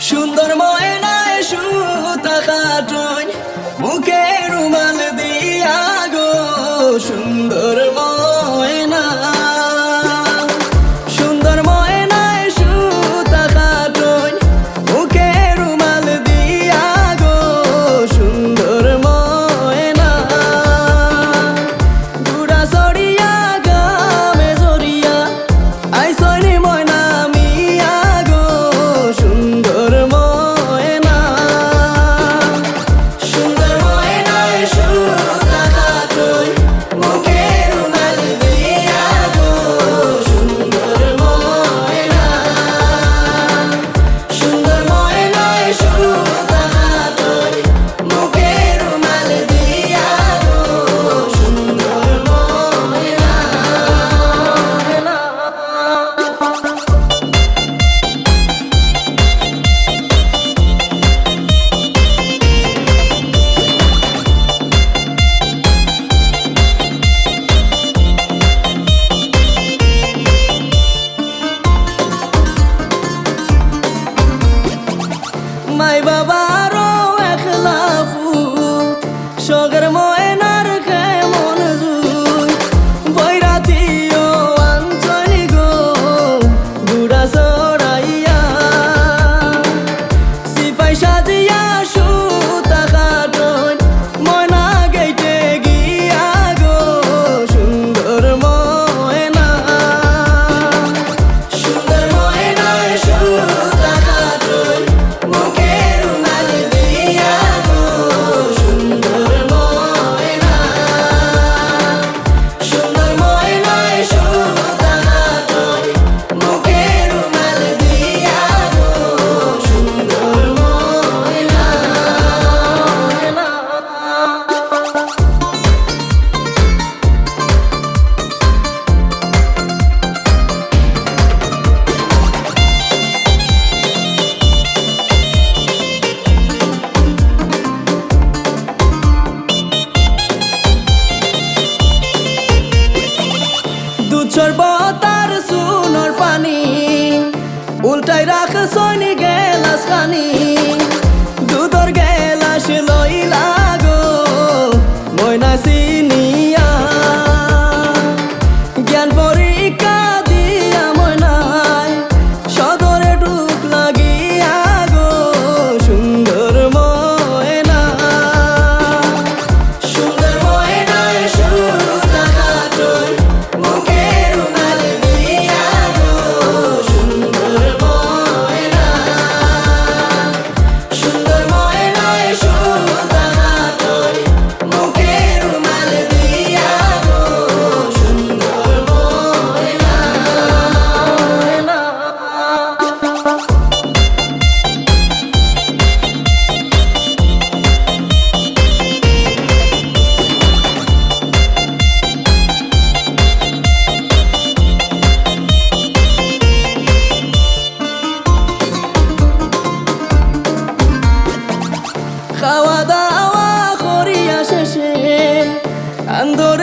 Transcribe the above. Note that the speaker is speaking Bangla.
সুন্দর ময়না সনি গেলাস খানি দুধর গেলাস লইলা গো ময়না 난도